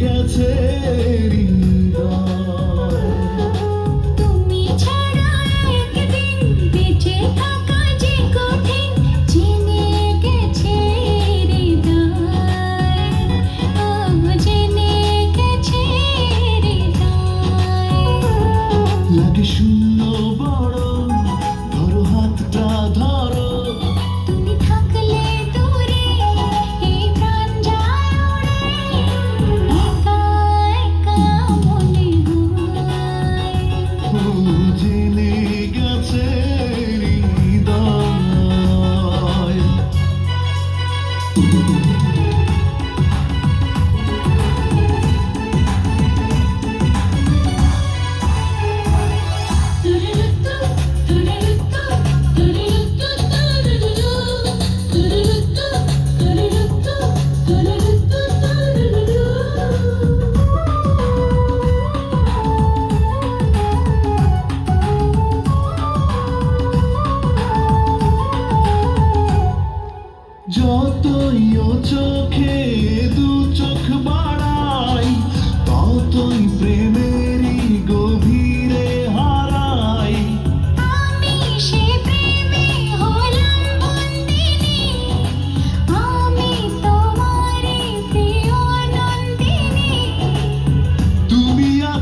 গেছে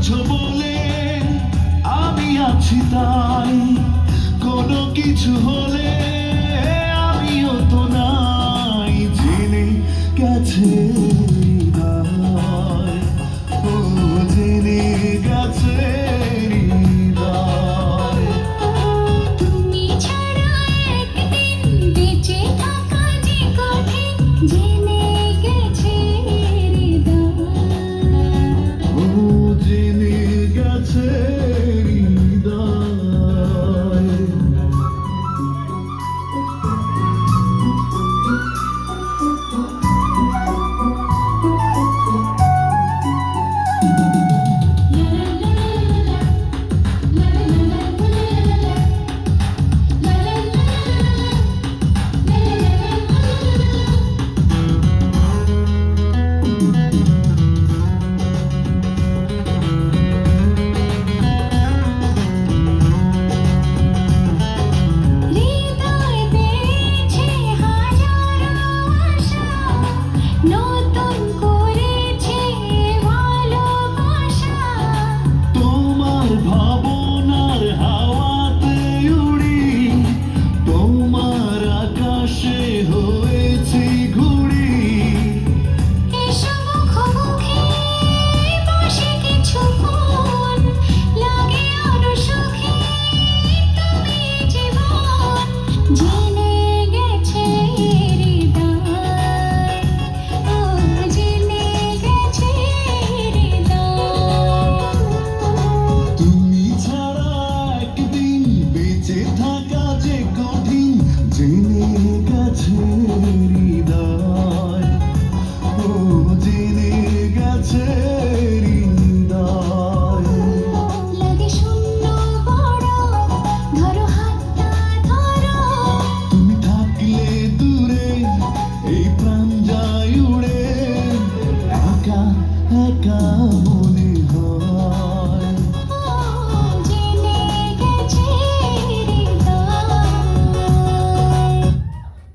আছো বলে আমি আছি তাই। কোনো কিছু হলে